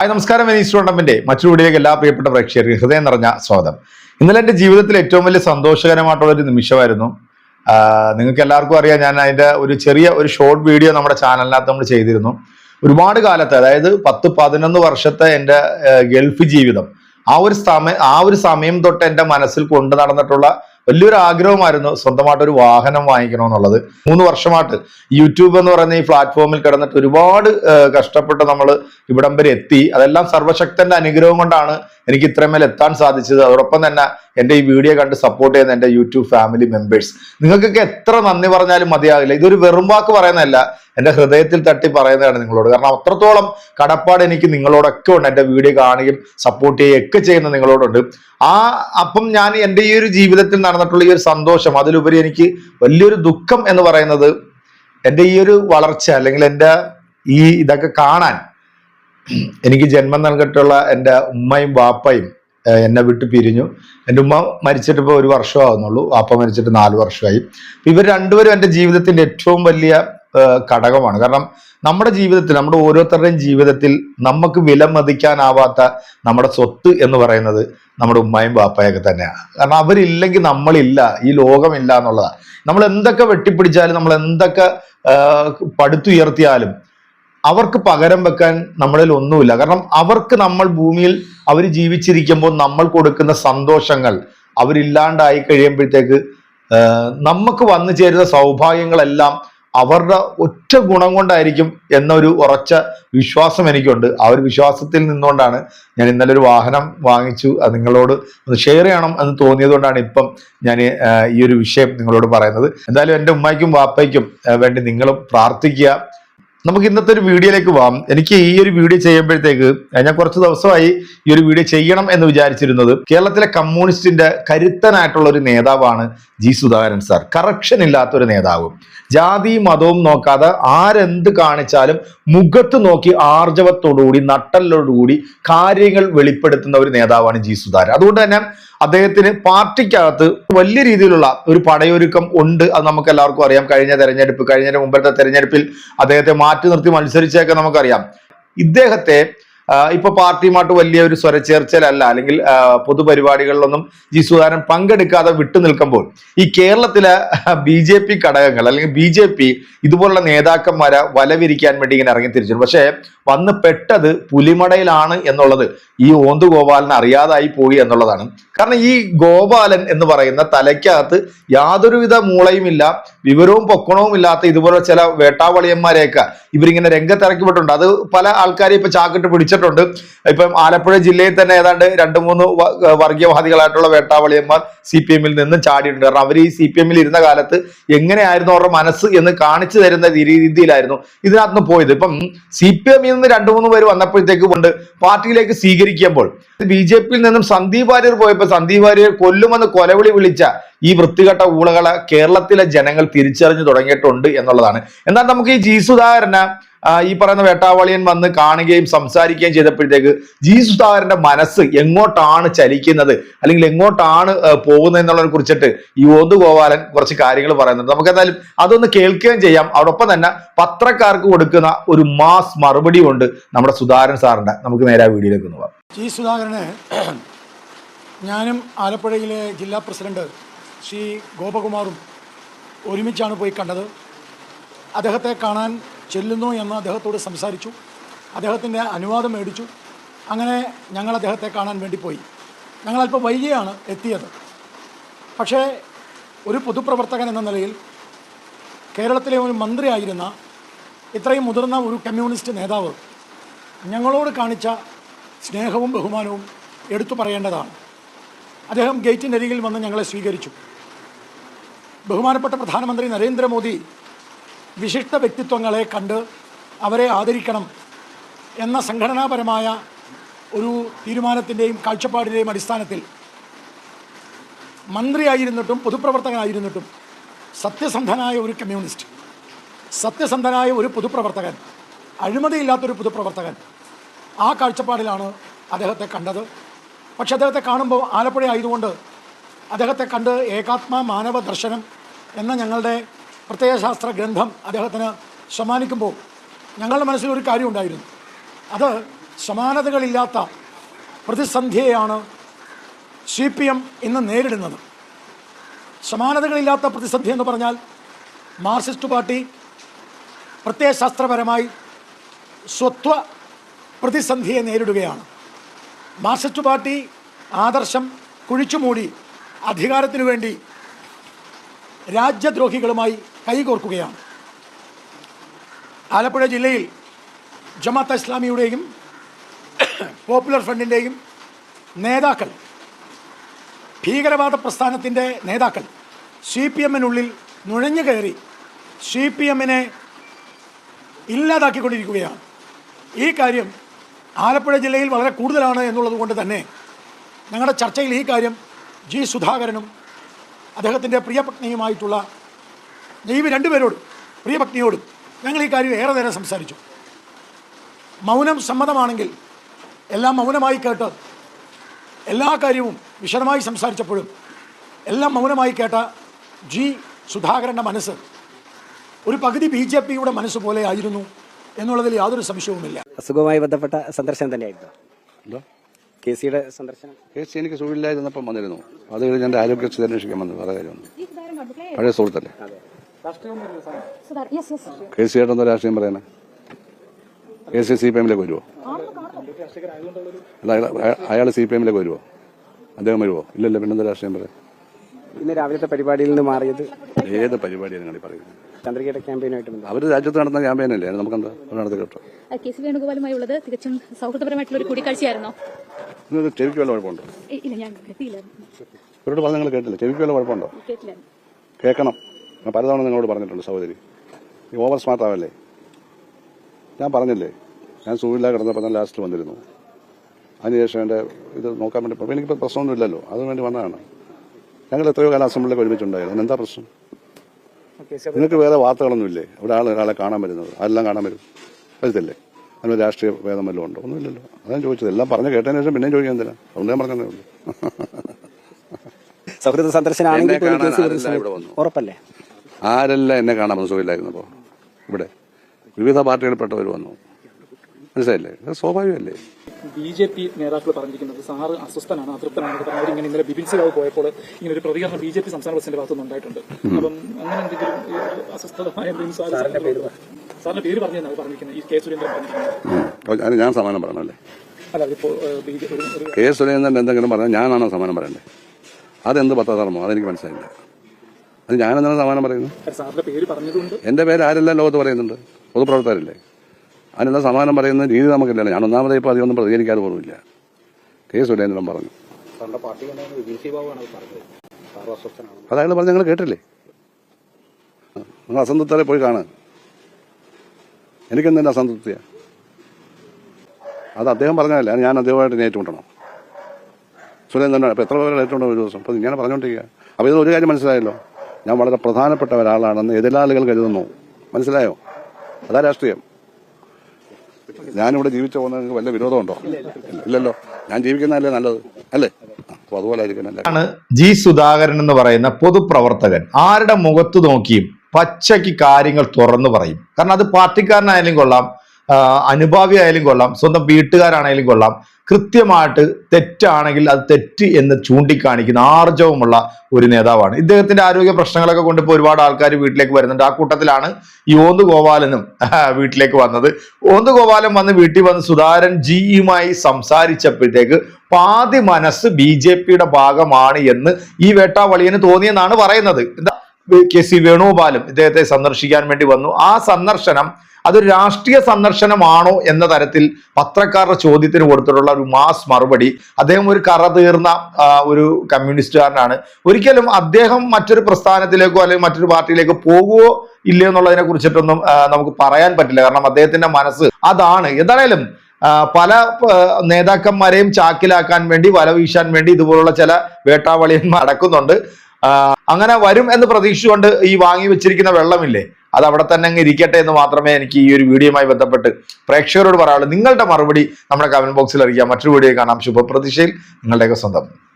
Hi നമസ്കാരം. Venice tournament മറ്റൊരു വീഡിയോയിലേക്ക് എല്ലാ പ്രിയപ്പെട്ട പ്രേക്ഷകർക്കും ഹൃദയം നിറഞ്ഞ സ്വാഗതം. ഇന്നലെ എന്റെ ജീവിതത്തിൽ ഏറ്റവും വലിയ സന്തോഷകരമായിട്ടുള്ള ഒരു നിമിഷമായിരുന്നു. നിങ്ങൾക്ക് എല്ലാവർക്കും അറിയാം ഞാൻ അതിന്റെ ഒരു ചെറിയ ഒരു ഷോർട്ട് വീഡിയോ നമ്മുടെ ചാനലിനകത്ത് നമ്മൾ ചെയ്തിരുന്നു. ഒരുപാട് കാലത്ത് അതായത് പത്ത് പതിനൊന്ന് വർഷത്തെ എന്റെ ഗൾഫ് ജീവിതം. ആ ഒരു സമയം ആ ഒരു സമയം തൊട്ട് എന്റെ മനസ്സിൽ കൊണ്ടു നടന്നിട്ടുള്ള വലിയൊരു ആഗ്രഹമായിരുന്നു സ്വന്തമായിട്ട് ഒരു വാഹനം വാങ്ങിക്കണം എന്നുള്ളത് മൂന്ന് വർഷമായിട്ട് യൂട്യൂബ് എന്ന് പറയുന്ന ഈ പ്ലാറ്റ്ഫോമിൽ കിടന്നിട്ട് ഒരുപാട് കഷ്ടപ്പെട്ട് നമ്മൾ ഇവിടം വരെ എത്തി. അതെല്ലാം സർവശക്തന്റെ അനുഗ്രഹം കൊണ്ടാണ് എനിക്ക് ഇത്രമേൽ എത്താൻ സാധിച്ചത്. അതോടൊപ്പം തന്നെ എന്റെ ഈ വീഡിയോ കണ്ട് സപ്പോർട്ട് ചെയ്യുന്ന എന്റെ യൂട്യൂബ് ഫാമിലി മെമ്പേഴ്സ് നിങ്ങൾക്കൊക്കെ എത്ര നന്ദി പറഞ്ഞാലും മതിയാകില്ല ഇതൊരു വെറും വാക്ക് പറയുന്നതല്ല. എന്റെ ഹൃദയത്തിൽ തട്ടി പറയുന്നതാണ് നിങ്ങളോട്. കാരണം അത്രത്തോളം കടപ്പാട് എനിക്ക് നിങ്ങളോടൊക്കെ ഉണ്ട്. എന്റെ വീഡിയോ കാണുകയും സപ്പോർട്ട് ചെയ്യുകയും ഒക്കെ ചെയ്യുന്ന നിങ്ങളോടുണ്ട്. ആ അപ്പം ഞാൻ എന്റെ ഈ ഒരു ജീവിതത്തിൽ നടന്നിട്ടുള്ള ഈ ഒരു സന്തോഷം അതിലുപരി എനിക്ക് വലിയൊരു ദുഃഖം എന്ന് പറയുന്നത് എന്റെ ഈ ഒരു വളർച്ച അല്ലെങ്കിൽ എന്റെ ഈ ഇതൊക്കെ കാണാൻ എനിക്ക് ജന്മം നൽകിയിട്ടുള്ള എന്റെ ഉമ്മയും വാപ്പയും എന്നെ വിട്ട് പിരിഞ്ഞു. എന്റെ ഉമ്മ മരിച്ചിട്ട് ഇപ്പോൾ ഒരു വർഷമാകുന്നുള്ളൂ വാപ്പ മരിച്ചിട്ട് നാല് വർഷമായി. ഇവർ രണ്ടുപേരും എന്റെ ജീവിതത്തിന്റെ ഏറ്റവും വലിയ ഘടകമാണ്. കാരണം നമ്മുടെ ജീവിതത്തിൽ നമ്മുടെ ഓരോരുത്തരുടെയും ജീവിതത്തിൽ നമുക്ക് വിലമതിക്കാനാവാത്ത നമ്മുടെ സ്വത്ത് എന്ന് പറയുന്നത് നമ്മുടെ ഉമ്മയും ബാപ്പയൊക്കെ തന്നെയാണ്. കാരണം അവരില്ലെങ്കിൽ നമ്മളില്ല ഈ ലോകമില്ല എന്നുള്ളതാണ്. നമ്മൾ എന്തൊക്കെ വെട്ടിപ്പിടിച്ചാലും നമ്മൾ എന്തൊക്കെ പടുത്തുയർത്തിയാലും അവർക്ക് പകരം വെക്കാൻ നമ്മളിൽ ഒന്നുമില്ല. കാരണം അവർക്ക് നമ്മൾ ഭൂമിയിൽ അവർ ജീവിച്ചിരിക്കുമ്പോൾ നമ്മൾ കൊടുക്കുന്ന സന്തോഷങ്ങൾ അവരില്ലാണ്ടായി കഴിയുമ്പോഴത്തേക്ക് നമുക്ക് വന്നു ചേരുന്ന സൗഭാഗ്യങ്ങളെല്ലാം അവരുടെ ഒറ്റ ഗുണം കൊണ്ടായിരിക്കും എന്നൊരു ഉറച്ച വിശ്വാസം എനിക്കുണ്ട്. ആ ഒരു വിശ്വാസത്തിൽ നിന്നുകൊണ്ടാണ് ഞാൻ ഇന്നലെ ഒരു വാഹനം വാങ്ങിച്ചു. അത് നിങ്ങളോട് ഒന്ന് ഷെയർ ചെയ്യണം എന്ന് തോന്നിയതുകൊണ്ടാണ് ഇപ്പം ഞാൻ ഈ ഒരു വിഷയം നിങ്ങളോട് പറയുന്നത്. എന്തായാലും എന്റെ ഉമ്മയ്ക്കും വാപ്പയ്ക്കും വേണ്ടി നിങ്ങളും പ്രാർത്ഥിക്കുക. നമുക്ക് ഇന്നത്തെ ഒരു വീഡിയോയിലേക്ക് പോവാം. എനിക്ക് ഈ ഒരു വീഡിയോ ചെയ്യുമ്പോഴത്തേക്ക് ഞാൻ കുറച്ച് ദിവസമായി ഈ ഒരു വീഡിയോ ചെയ്യണം എന്ന് വിചാരിച്ചിരുന്നത് കേരളത്തിലെ കമ്മ്യൂണിസ്റ്റിന്റെ കരുത്തനായിട്ടുള്ള ഒരു നേതാവാണ് ജി സുധാകരൻ സാർ. കറക്ഷൻ ഇല്ലാത്ത ഒരു നേതാവ്. ജാതി മതവും നോക്കാതെ ആരെന്ത് കാണിച്ചാലും മുഖത്ത് നോക്കി ആർജവത്തോടുകൂടി നട്ടലോടുകൂടി കാര്യങ്ങൾ വെളിപ്പെടുത്തുന്ന ഒരു നേതാവാണ് ജി സുധാകരൻ. അതുകൊണ്ട് തന്നെ അദ്ദേഹത്തിന് പാർട്ടിക്കകത്ത് വലിയ രീതിയിലുള്ള ഒരു പടയൊരുക്കം ഉണ്ട്. അത് നമുക്ക് എല്ലാവർക്കും അറിയാം. കഴിഞ്ഞ തെരഞ്ഞെടുപ്പ് കഴിഞ്ഞ മുമ്പത്തെ തെരഞ്ഞെടുപ്പിൽ അദ്ദേഹത്തെ മാറ്റി നിർത്തി മത്സരിച്ചൊക്കെ നമുക്കറിയാം. ഇദ്ദേഹത്തെ ഇപ്പൊ പാർട്ടിയുമായിട്ട് വലിയ ഒരു സ്വരച്ചേർച്ചയിലല്ല അല്ലെങ്കിൽ പൊതുപരിപാടികളിലൊന്നും ജി സുധാകരൻ പങ്കെടുക്കാതെ വിട്ടു നിൽക്കുമ്പോൾ ഈ കേരളത്തിലെ ബി ജെ പി ഘടകങ്ങൾ അല്ലെങ്കിൽ ബി ജെ പി ഇതുപോലുള്ള നേതാക്കന്മാരെ വലവിരിക്കാൻ വേണ്ടി ഇങ്ങനെ ഇറങ്ങി തിരിച്ചു പക്ഷേ വന്ന് പെട്ടത് പുലിമടയിലാണ് എന്നുള്ളത് ഈ ഓന്തു ഗോപാലൻ അറിയാതായി പോയി എന്നുള്ളതാണ്. കാരണം ഈ ഗോപാലൻ എന്ന് പറയുന്ന തലയ്ക്കകത്ത് യാതൊരുവിധ മൂളയുമില്ല വിവരവും പൊക്കണവും ഇല്ലാത്ത ഇതുപോലെ ചില വേട്ടാവളിയന്മാരെയൊക്കെ ഇവരിങ്ങനെ രംഗത്തിറക്കി വിട്ടിട്ടുണ്ട് അത് പല ആൾക്കാരെ ഇപ്പൊ ചാക്കിട്ട് പിടിച്ചിട്ടുണ്ട്. ഇപ്പം ആലപ്പുഴ ജില്ലയിൽ തന്നെ ഏതാണ്ട് രണ്ട് മൂന്ന് വർഗീയവാദികളായിട്ടുള്ള വേട്ടാവളിയന്മാർ സി പി എമ്മിൽ നിന്ന് ചാടിയിട്ടുണ്ട്. കാരണം അവർ ഈ സി പി എമ്മിൽ ഇരുന്ന കാലത്ത് എങ്ങനെയായിരുന്നു അവരുടെ മനസ്സ് എന്ന് കാണിച്ചു തരുന്ന രീതിയിലായിരുന്നു ഇതിനകത്ത് പോയത്. ഇപ്പം സി പി എമ്മിൽ നിന്ന് രണ്ടു മൂന്ന് പേര് വന്നപ്പോഴത്തേക്ക് കൊണ്ട് പാർട്ടിയിലേക്ക് സ്വീകരിക്കുമ്പോൾ ബി ജെ പിയിൽ നിന്നും സന്ദീപ് വാര്യർ പോയപ്പോൾ സന്ദീപ് വാര്യർ കൊല്ലുമെന്ന് കൊലവിളി വിളിച്ച ഈ വൃത്തികെട്ട ഊളകളെ കേരളത്തിലെ ജനങ്ങൾ തിരിച്ചറിഞ്ഞു തുടങ്ങിയിട്ടുണ്ട് എന്നുള്ളതാണ്. എന്നാൽ നമുക്ക് ഈ ജി സുധാകരന് ഈ പറയുന്ന വേട്ടാവളിയൻ വന്ന് കാണുകയും സംസാരിക്കുകയും ചെയ്തപ്പോഴത്തേക്ക് ജി സുധാകരന്റെ മനസ്സ് എങ്ങോട്ടാണ് ചലിക്കുന്നത്? അല്ലെങ്കിൽ എങ്ങോട്ടാണ് പോകുന്നത് എന്നുള്ളതിനെ കുറിച്ചിട്ട് ഈ ഗോപാലൻ കുറച്ച് കാര്യങ്ങൾ പറയുന്നുണ്ട്. നമുക്ക് എന്തായാലും അതൊന്ന് കേൾക്കുകയും ചെയ്യാം. അതോടൊപ്പം തന്നെ പത്രക്കാർക്ക് കൊടുക്കുന്ന ഒരു മാസ് മറുപടി ഉണ്ട് നമ്മുടെ സുധാകരൻ സാറിന്റെ. നമുക്ക് നേരെ ആ വീഡിയോയിലേക്ക് പോകാം. ജി സുധാകരനെ ഞാനും ആലപ്പുഴയിലെ ജില്ലാ പ്രസിഡന്റ് ശ്രീ ഗോപകുമാറും ഒരുമിച്ചാണ് പോയി കണ്ടത്. അദ്ദേഹത്തെ കാണാൻ ചെല്ലുന്നു എന്ന് അദ്ദേഹത്തോട് സംസാരിച്ചു. അദ്ദേഹത്തിന്റെ അനുവാദം മേടിച്ചു. അങ്ങനെ ഞങ്ങൾ അദ്ദേഹത്തെ കാണാൻ വേണ്ടി പോയി. ഞങ്ങൾ വൈകിയാണ് എത്തിയത്. പക്ഷേ ഒരു പൊതുപ്രവർത്തകൻ എന്ന നിലയിൽ കേരളത്തിലെ ഒരു മന്ത്രിയായിരുന്ന ഇത്രയും മുതിർന്ന ഒരു കമ്മ്യൂണിസ്റ്റ് നേതാവ് ഞങ്ങളോട് കാണിച്ച സ്നേഹവും ബഹുമാനവും എടുത്തു പറയേണ്ടതാണ്. അദ്ദേഹം ഗേറ്റിന്റെ അരികിൽ വന്ന് ഞങ്ങളെ സ്വീകരിച്ചു. ബഹുമാനപ്പെട്ട പ്രധാനമന്ത്രി നരേന്ദ്രമോദി വിശിഷ്ട വ്യക്തിത്വങ്ങളെ കണ്ട് അവരെ ആദരിക്കണം എന്ന സംഘടനാപരമായ ഒരു തീരുമാനത്തിന്റെയും കാഴ്ചപ്പാടിന്റെയും അടിസ്ഥാനത്തിൽ മന്ത്രിയായിരുന്നിട്ടും പൊതുപ്രവർത്തകനായിരുന്നിട്ടും സത്യസന്ധനായ ഒരു കമ്മ്യൂണിസ്റ്റ് സത്യസന്ധനായ ഒരു പൊതുപ്രവർത്തകൻ അഴിമതിയില്ലാത്തൊരു പൊതുപ്രവർത്തകൻ ആ കാഴ്ചപ്പാടിലാണ് അദ്ദേഹത്തെ കണ്ടത്. പക്ഷെ അദ്ദേഹത്തെ കാണുമ്പോൾ ആലപ്പുഴ ആയതുകൊണ്ട് അദ്ദേഹത്തെ കണ്ട് ഏകാത്മ മാനവ ദർശനം എന്ന ഞങ്ങളുടെ പ്രത്യയശാസ്ത്ര ഗ്രന്ഥം അദ്ദേഹത്തിന് സമ്മാനിക്കുമ്പോൾ ഞങ്ങളുടെ മനസ്സിൽ ഒരു കാര്യം ഉണ്ടായിരുന്നു. അത് സമാനതകളില്ലാത്ത പ്രതിസന്ധിയെയാണ് സി പി എം ഇന്ന് നേരിടുന്നത്. സമാനതകളില്ലാത്ത പ്രതിസന്ധി എന്ന് പറഞ്ഞാൽ മാർക്സിസ്റ്റ് പാർട്ടി പ്രത്യയശാസ്ത്രപരമായി സ്വത്വ പ്രതിസന്ധിയെ നേരിടുകയാണ്. മാർക്സിസ്റ്റ് പാർട്ടി ആദർശം കുഴിച്ചുമൂടി അധികാരത്തിനു വേണ്ടി രാജ്യദ്രോഹികളുമായി കൈകോർക്കുകയാണ്. ആലപ്പുഴ ജില്ലയിൽ ജമാഅത്ത് ഇസ്ലാമിയുടെയും പോപ്പുലർ ഫ്രണ്ടിന്റെയും നേതാക്കൾ ഭീകരവാദ പ്രസ്ഥാനത്തിന്റെ നേതാക്കൾ സി പി എമ്മിനുള്ളിൽ നുഴഞ്ഞു കയറി സി പി എമ്മിനെ ഇല്ലാതാക്കിക്കൊണ്ടിരിക്കുകയാണ്. ഈ കാര്യം ആലപ്പുഴ ജില്ലയിൽ വളരെ കൂടുതലാണ് എന്നുള്ളത് കൊണ്ട് തന്നെ ഞങ്ങളുടെ ചർച്ചയിൽ ഈ കാര്യം ജി സുധാകരനും അദ്ദേഹത്തിന്റെ പ്രിയപത്നിയുമായിട്ടുള്ള ഈ രണ്ടുപേരോടും പ്രിയപത്നിയോടും ഞങ്ങൾ ഈ കാര്യം ഏറെ നേരം സംസാരിച്ചു. മൗനം സമ്മതമാണെങ്കിൽ എല്ലാം മൗനമായി കേട്ട് എല്ലാ കാര്യവും വിശദമായി സംസാരിച്ചപ്പോഴും എല്ലാം മൗനമായി കേട്ട ജി സുധാകരന്റെ മനസ്സ് ഒരു പകുതി ബി ജെ പിയുടെ മനസ്സ് പോലെ ആയിരുന്നു. എന്നുള്ളതിൽ യാതൊരു സംശയവുമില്ല. അസുഖവുമായി ബന്ധപ്പെട്ട സന്ദർശനം തന്നെയായിരുന്നു. എന്തോ? കെ സിയുടെ സന്ദർശനം. കേസ് എനിക്ക് സുഖമില്ലായിരുന്നപ്പം വന്നിരുന്നു. അത് കഴിഞ്ഞ് എന്റെ ആരോഗ്യസ്ഥിതി അന്വേഷിക്കാൻ വന്നു. വേറെ കാര്യമൊന്നും പഴയ സുഹൃത്തല്ലേ? കെ സി ആയിട്ടൊന്നും രാഷ്ട്രീയം പറയാനാ കെ സി സി പി എമ്മിലേക്ക് വരുമോ അല്ല അയാൾ സി പി എമ്മിലേക്ക് വരുമോ അദ്ദേഹം വരുമോ ഇല്ലല്ലോ പിന്നെന്താ രാഷ്ട്രീയം പറയാം ഇന്ന് രാവിലത്തെ പരിപാടിയിൽ നിന്ന് മാറിയത് ഏത് പരിപാടിയാണ് നിങ്ങൾ പറയുന്നത്? ചന്ദ്രികയുടെ ക്യാമ്പയിനായിട്ട് അവർ രാജ്യത്ത് നടത്തുന്ന ക്യാമ്പയിനല്ലേ അത് നമുക്കെന്താ? അവർ നടത്തി കേട്ടോ കെ സി വേണുഗോപാലുമായി ഉള്ളത് തികച്ചും സൗഹൃദപരമായിട്ടുള്ള ഒരു കൂടിക്കാഴ്ചയായിരുന്നോ. ചെവിക്ക് വല്ല കുഴപ്പമുണ്ടോ? ഇല്ല ഞാൻ കേട്ടില്ല ഇവരോട് പറഞ്ഞ് നിങ്ങൾ കേട്ടില്ല. ചെവിക്ക് വല്ല കുഴപ്പമുണ്ടോ? കേട്ടില്ല കേൾക്കണം. ഞാൻ പലതവണ നിങ്ങളോട് പറഞ്ഞിട്ടുണ്ട് സഹോദരി. ഈ ഓവർ സ്മാർട്ട് ആവല്ലേ? ഞാൻ പറഞ്ഞില്ലേ? ഞാൻ സൂര്യല കിടന്നപ്പോൾ ഞാൻ ലാസ്റ്റ് വന്നിരുന്നു. അതിനുശേഷം എന്റെ ഇത് നോക്കാൻ വേണ്ടി എനിക്കിപ്പോൾ പ്രശ്നമൊന്നുമില്ലല്ലോ. അതിനുവേണ്ടി വന്നതാണ്. ഞങ്ങൾ എത്രയോ കാലം അസംബ്ലിയിലൊക്കെ ഒരുമിച്ചുണ്ടായിരുന്നു. എന്താ പ്രശ്നം? നിങ്ങൾക്ക് വേറെ വാർത്തകളൊന്നുമില്ലേ? ഇവിടെ ആൾ ഒരാളെ കാണാൻ വരുന്നത്. അതെല്ലാം കാണാൻ വരും? വരത്തില്ലേ? അതിന് രാഷ്ട്രീയ ഭേദം വല്ലതും ഉണ്ടോ? ഒന്നുമില്ലല്ലോ. അതാണ് ചോദിച്ചത്. എല്ലാം പറഞ്ഞു കേട്ടതിന് ശേഷം പിന്നെയും ചോദിക്കാൻ തരാം അതുകൊണ്ട് ഞാൻ പറഞ്ഞതേ ഉള്ളൂ. സൗഹൃദ സന്ദർശനമാണെങ്കിൽ? ഉറപ്പല്ലേ? ആരെല്ലാം എന്നെ കാണാൻ സുഖമില്ലായിരുന്നു സുഖമില്ലായിരുന്നപ്പോൾ ഇവിടെ. വിവിധ പാർട്ടികളിൽപ്പെട്ടവർ വന്നു. മനസ്സിലായില്ലേ? അത് സ്വാഭാവികമല്ലേ? ബി ജെ പി നേതാക്കൾ പറഞ്ഞിരിക്കുന്നത് സാറ് അസ്വസ്ഥനാണ് അതൃപ്തനാണ് പറഞ്ഞവർ ഇങ്ങനെ ഇന്നലെ ബിപിൻ സിറാവ് പോയപ്പോൾ ഇങ്ങനെ ഒരു പ്രതികരണം ബി ജെ പി സംസ്ഥാന പ്രസിഡന്റ് ഭാഗത്തുനിന്ന് ഉണ്ടായിട്ടുണ്ട്. അപ്പം അങ്ങനെ എന്തെങ്കിലും സാറിന്റെ പേര് പറഞ്ഞാണ് പറഞ്ഞിരിക്കുന്നത് ഈ കെ സുരേന്ദ്രൻ പറഞ്ഞിരിക്കുന്നത്. ഞാൻ സമാനം പറയണല്ലേ കെ സുരേന്ദ്രൻ എന്തെങ്കിലും പറഞ്ഞാൽ ഞാനാണോ സമാനം പറയണ്ടേ അതെന്ത് പത്രധർമ്മോ? അതെനിക്ക് മനസ്സിലായില്ല. അത് ഞാനെന്താണ് സമാനം പറയുന്നത്? സാറിന്റെ പേര് പറഞ്ഞതുകൊണ്ട് എന്റെ പേര് ആരെല്ലാം ലോകത്ത് പറയുന്നുണ്ട്? പൊതുപ്രവർത്തകരല്ലേ? അതിനെന്താ സമാനം പറയുന്ന രീതി നമുക്കില്ലല്ലോ. ഞാൻ ഒന്നാമതേ ഇപ്പോൾ അധികമൊന്നും പ്രതികരിക്കാതെ പോലുമില്ല കെ സുരേന്ദ്രൻ പറഞ്ഞു. അത് അയാൾ പറഞ്ഞ് നിങ്ങൾ കേട്ടില്ലേ? നിങ്ങൾ അസംതൃപ്തരെ പോയി കാണുക എനിക്കെന്തിന്റെ അസംതൃപ്തിയാണ് അത് അദ്ദേഹം പറഞ്ഞതല്ലേ ഞാൻ അദ്ദേഹമായിട്ട് ഏറ്റുമുട്ടണം. സുരേന്ദ്രൻ ഇപ്പം എത്ര പേരെ ഏറ്റുമുണ്ടോ ഒരു ദിവസം? അപ്പം ഇങ്ങനെ പറഞ്ഞുകൊണ്ടിരിക്കുക അപ്പോൾ ഇത് ഒരു കാര്യം മനസ്സിലായല്ലോ. ഞാൻ വളരെ പ്രധാനപ്പെട്ട ഒരാളാണെന്ന് എതിരാളികൾ കരുതുന്നു. മനസ്സിലായോ? അതാ രാഷ്ട്രീയം. ഞാനിവിടെ ജീവിച്ചു പോകുന്നത് നിങ്ങൾക്ക് വല്ല വിരോധമുണ്ടോ? ഇല്ലല്ലോ. ഞാൻ ജീവിക്കുന്നതല്ലേ നല്ലത്? അല്ലേ? അപ്പോൾ അതുപോലെ ആയിരിക്കണം ജി സുധാകരൻ എന്ന് പറയുന്ന പൊതുപ്രവർത്തകൻ. ആരുടെ മുഖത്ത് നോക്കിയും പച്ചയ്ക്ക് കാര്യങ്ങൾ തുറന്നു പറയും. കാരണം അത് പാർട്ടിക്കാരനായാലും കൊള്ളാം. അനുഭാവി ആയാലും കൊള്ളാം സ്വന്തം വീട്ടുകാരാണെങ്കിലും കൊള്ളാം. കൃത്യമായിട്ട് തെറ്റാണെങ്കിൽ അത് തെറ്റ് എന്ന് ചൂണ്ടിക്കാണിക്കുന്ന ആർജവമുള്ള ഒരു നേതാവാണ്. ഇദ്ദേഹത്തിന്റെ ആരോഗ്യ പ്രശ്നങ്ങളൊക്കെ കൊണ്ട് ഇപ്പോൾ ഒരുപാട് ആൾക്കാർ വീട്ടിലേക്ക് വരുന്നുണ്ട്. ആ കൂട്ടത്തിലാണ് ഈ ഓന്ത് ഗോപാലനും വീട്ടിലേക്ക് വന്നത്. ഓന്ത് ഗോപാലൻ വന്ന് വീട്ടിൽ വന്ന് സുധാരൻ ജിയുമായി സംസാരിച്ചപ്പോഴത്തേക്ക് പാതി മനസ്സ് ബി ജെ പിയുടെ ഭാഗമാണ് എന്ന് ഈ വേട്ടാവളിയന് തോന്നിയെന്നാണ് പറയുന്നത്. എന്താ കെ സി വേണുഗോപാലും ഇദ്ദേഹത്തെ സന്ദർശിക്കാൻ വേണ്ടി വന്നു. ആ സന്ദർശനം അതൊരു രാഷ്ട്രീയ സന്ദർശനമാണോ എന്ന തരത്തിൽ പത്രക്കാരുടെ ചോദ്യത്തിന് കൊടുത്തിട്ടുള്ള ഒരു മാസ് മറുപടി. അദ്ദേഹം ഒരു കറ തീർന്ന ഒരു കമ്മ്യൂണിസ്റ്റുകാരനാണ്. ഒരിക്കലും അദ്ദേഹം മറ്റൊരു പ്രസ്ഥാനത്തിലേക്കോ അല്ലെങ്കിൽ മറ്റൊരു പാർട്ടിയിലേക്കോ പോകുവോ ഇല്ലയോ എന്നുള്ളതിനെ കുറിച്ചിട്ടൊന്നും നമുക്ക് പറയാൻ പറ്റില്ല. കാരണം അദ്ദേഹത്തിന്റെ മനസ്സ് അതാണ്. എന്താണേലും പല നേതാക്കന്മാരെയും ചാക്കിലാക്കാൻ വേണ്ടി വല വീശാൻ വേണ്ടി ഇതുപോലുള്ള ചില വേട്ടാവളിയന്മാർ അടക്കുന്നുണ്ട് അങ്ങനെ വരും എന്ന് പ്രതീക്ഷിച്ചുകൊണ്ട് ഈ വാങ്ങി വെച്ചിരിക്കുന്ന വെള്ളമില്ലേ? അത് അവിടെ തന്നെ അങ്ങ് ഇരിക്കട്ടെ എന്ന് മാത്രമേ എനിക്ക് ഈ ഒരു വീഡിയോയുമായി ബന്ധപ്പെട്ട് പ്രേക്ഷകരോട് പറയാനുള്ളൂ. നിങ്ങളുടെ മറുപടി നമ്മുടെ കമന്റ് ബോക്സിൽ അറിയിക്കാം. മറ്റൊരു വീഡിയോ കാണാം. ശുഭപ്രതീക്ഷയിൽ നിങ്ങളുടെയൊക്കെ സ്വന്തം.